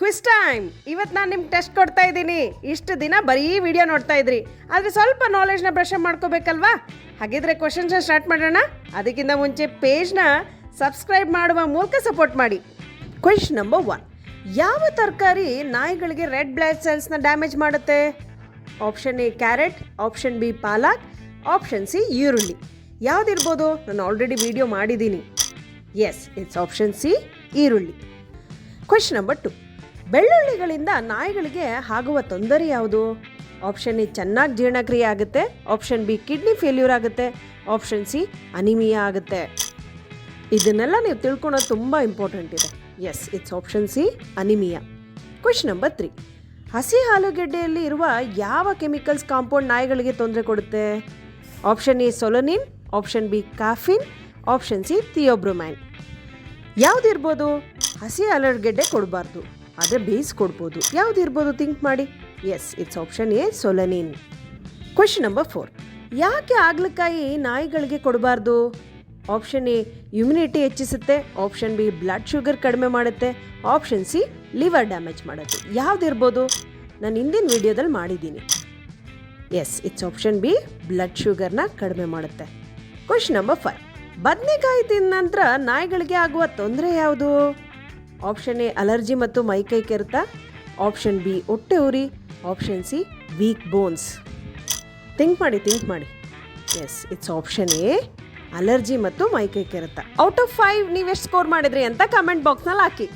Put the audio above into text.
Quiz time ಇವತ್ತು ನಾನು ನಿಮ್ಗೆ ಟೆಸ್ಟ್ ಕೊಡ್ತಾ ಇದ್ದೀನಿ. ಇಷ್ಟು ದಿನ ಬರೀ ವಿಡಿಯೋ ನೋಡ್ತಾ ಇದ್ರಿ. ಆದರೆ ಸ್ವಲ್ಪ ನಾಲೆಜ್ನ ಬ್ರಷ್ ಮಾಡ್ಕೋಬೇಕಲ್ವಾ? ಹಾಗಿದ್ರೆ ಕ್ವಶನ್ಸ್ನ ಸ್ಟಾರ್ಟ್ ಮಾಡೋಣ. ಅದಕ್ಕಿಂತ ಮುಂಚೆ ಪೇಜ್ನ ಸಬ್ಸ್ಕ್ರೈಬ್ ಮಾಡುವ ಮೂಲಕ ಸಪೋರ್ಟ್ ಮಾಡಿ. ಕ್ವೆಶನ್ ನಂಬರ್ ಒನ್ ಯಾವ ತರಕಾರಿ ನಾಯಿಗಳಿಗೆ ರೆಡ್ ಬ್ಲಡ್ ಸೆಲ್ಸ್ನ ಡ್ಯಾಮೇಜ್ ಮಾಡುತ್ತೆ? Option A carrot option B palak option C ಈರುಳ್ಳಿ. ಯಾವುದಿರ್ಬೋದು? ನಾನು ಆಲ್ರೆಡಿ ವಿಡಿಯೋ ಮಾಡಿದ್ದೀನಿ. ಎಸ್ ಇಟ್ಸ್ ಆಪ್ಷನ್ ಸಿ ಈರುಳ್ಳಿ. ಕ್ವೆಶನ್ ನಂಬರ್ ಟು ಬೆಳ್ಳುಳ್ಳಿಗಳಿಂದ ನಾಯಿಗಳಿಗೆ ಆಗುವ ತೊಂದರೆ ಯಾವುದು? ಆಪ್ಷನ್ ಎ ಚೆನ್ನಾಗಿ ಜೀರ್ಣಕ್ರಿಯೆ ಆಗುತ್ತೆ. ಆಪ್ಷನ್ ಬಿ ಕಿಡ್ನಿ ಫೇಲ್ಯೂರ್ ಆಗುತ್ತೆ. ಆಪ್ಷನ್ ಸಿ ಅನಿಮಿಯಾ ಆಗುತ್ತೆ. ಇದನ್ನೆಲ್ಲ ನೀವು ತಿಳ್ಕೊಳೋದು ತುಂಬ ಇಂಪಾರ್ಟೆಂಟ್ ಇದೆ. Yes it's option C anaemia question number three ಹಸಿ ಆಲೂಗೆಡ್ಡೆಯಲ್ಲಿ ಇರುವ ಯಾವ ಕೆಮಿಕಲ್ಸ್ ಕಾಂಪೌಂಡ್ ನಾಯಿಗಳಿಗೆ ತೊಂದರೆ ಕೊಡುತ್ತೆ? Option A solanine option B caffeine option C theobromine ಯಾವುದಿರ್ಬೋದು ಹಸಿ ಆಲೂಗೆಡ್ಡೆ ಕೊಡಬಾರ್ದು. ಆದರೆ ಬೇಯಿಸ್ ಕೊಡ್ಬೋದು. ಇರ್ಬೋದು ಥಿಂಕ್ ಮಾಡಿ. Yes it's option A solanine question number four ಯಾಕೆ ಆಗ್ಲಕಾಯಿ ನಾಯಿಗಳಿಗೆ ಕೊಡಬಾರ್ದು? ಆಪ್ಷನ್ ಎ ಇಮ್ಯುನಿಟಿ ಹೆಚ್ಚಿಸುತ್ತೆ. ಆಪ್ಷನ್ ಬಿ ಬ್ಲಡ್ ಶುಗರ್ ಕಡಿಮೆ ಮಾಡುತ್ತೆ. ಆಪ್ಷನ್ ಸಿ ಲಿವರ್ ಡ್ಯಾಮೇಜ್ ಮಾಡುತ್ತೆ. ಯಾವುದಿರ್ಬೋದು ನಾನು ಹಿಂದಿನ ವಿಡಿಯೋದಲ್ಲಿ ಮಾಡಿದ್ದೀನಿ. Yes it's option B blood ಶುಗರ್ನ ಕಡಿಮೆ ಮಾಡುತ್ತೆ. ಕ್ವೆಶನ್ ನಂಬರ್ ಫೈವ್ ಬದನೆಕಾಯಿ ತಿಂದ ನಂತರ ನಾಯಿಗಳಿಗೆ ಆಗುವ ತೊಂದರೆ ಯಾವುದು? ಆಪ್ಷನ್ ಎ ಅಲರ್ಜಿ ಮತ್ತು ಮೈಕೈ ಕೆರೆತ. ಆಪ್ಷನ್ ಬಿ ಹೊಟ್ಟೆ ಉರಿ. Option C weak bones think ಮಾಡಿ ಥಿಂಕ್ ಮಾಡಿ. Yes it's option A allergy ಮತ್ತು ಮೈಕೈ ಕೆರೆತ. ಔಟ್ ಆಫ್ ಫೈವ್ ನೀವು ಎಷ್ಟು ಸ್ಕೋರ್ ಮಾಡಿದ್ರಿ ಅಂತ ಕಮೆಂಟ್ ಬಾಕ್ಸ್ನಲ್ಲಿ ಹಾಕಿ.